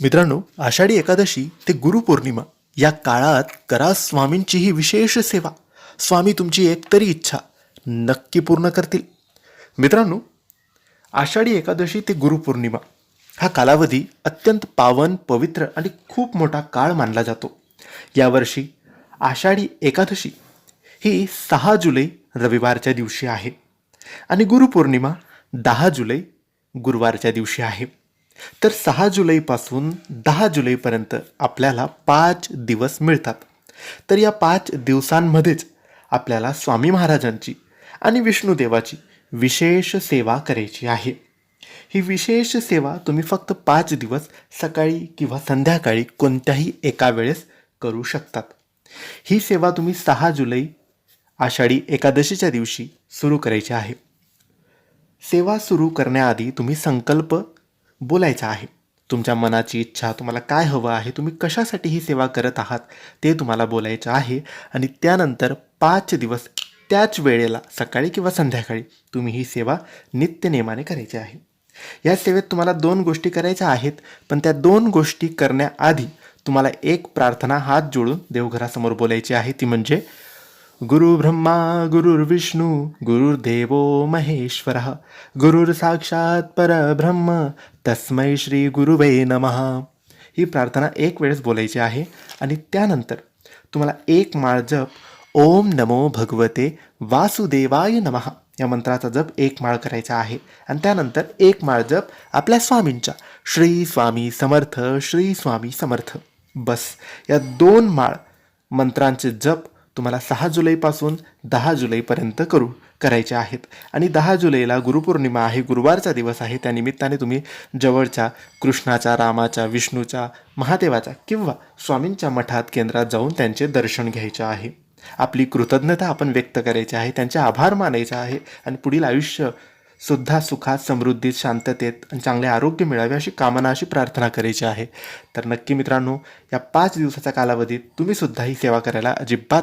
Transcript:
मित्रांनो आषाढी एकादशी ते गुरुपौर्णिमा या काळात करा स्वामींची ही विशेष सेवा. स्वामी तुमची एकतरी इच्छा नक्की पूर्ण करतील. मित्रांनो आषाढी एकादशी ते गुरुपौर्णिमा हा कालावधी अत्यंत पावन पवित्र आणि खूप मोठा काळ मानला जातो. यावर्षी आषाढी एकादशी ही सहा जुलै रविवारच्या दिवशी आहे आणि गुरुपौर्णिमा दहा जुलै गुरुवारच्या दिवशी आहे. तर सहा जुलैपासून दहा जुलैपर्यंत आपल्याला पाच दिवस मिळतात. तर या पाच दिवसांमध्येच आपल्याला स्वामी महाराजांची आणि विष्णुदेवाची विशेष सेवा करायची आहे. ही विशेष सेवा तुम्ही फक्त पाच दिवस सकाळी किंवा संध्याकाळी कोणत्याही एका वेळेस करू शकतात. ही सेवा तुम्ही सहा जुलै आषाढी एकादशीच्या दिवशी सुरू करायची आहे. सेवा सुरू करण्याआधी तुम्ही संकल्प बोलायचं आहे. तुमच्या मनाची इच्छा तुम्हाला काय हवं आहे तुम्ही कशासाठी ही सेवा करत आहात ते तुम्हाला बोलायचं आहे. आणि त्यानंतर पाच दिवस त्याच वेळेला सकाळी किंवा संध्याकाळी तुम्ही ही सेवा नित्यनेमाने करायची आहे. या सेवेत तुम्हाला दोन गोष्टी करायच्या आहेत पण त्या दोन गोष्टी करण्याआधी तुम्हाला एक प्रार्थना हात जोडून देवघरासमोर बोलायची आहे. ती म्हणजे गुरु ब्रह्मा गुरुर्विष्णू गुरुर्देवो महेश्वर गुरुर्साक्षात परब्रह्म तस्मै श्री गुरुवे नमः. ही प्रार्थना एक वेळेस बोलायची आहे आणि त्यानंतर तुम्हाला एक माळ जप ओम नमो भगवते वासुदेवाय नमः या मंत्राचा जप एक माळ करायचा आहे. आणि त्यानंतर एक माळ जप आपल्या स्वामींच्या श्री स्वामी समर्थ श्री स्वामी समर्थ. बस या दोन माळ मंत्रांचे जप तुम्हाला सहा जुलैपासून दहा जुलैपर्यंत करू करायचे आहेत. आणि दहा जुलैला गुरुपौर्णिमा आहे गुरुवारचा दिवस आहे. त्या निमित्ताने तुम्ही जवळच्या कृष्णाच्या रामाच्या विष्णूच्या महादेवाच्या किंवा स्वामींच्या मठात केंद्रात जाऊन त्यांचे दर्शन घ्यायचे आहे. आपली कृतज्ञता आपण व्यक्त करायची आहे त्यांचे आभार मानायचे आहे आणि पुढील आयुष्य सुद्धा सुखात समृद्धीत शांततेत आणि चांगले आरोग्य मिळावे अशी कामना अशी प्रार्थना करायची आहे. तर नक्की मित्रांनो या पाच दिवसाच्या कालावधीत तुम्ही सुद्धा ही सेवा करायला अजिबात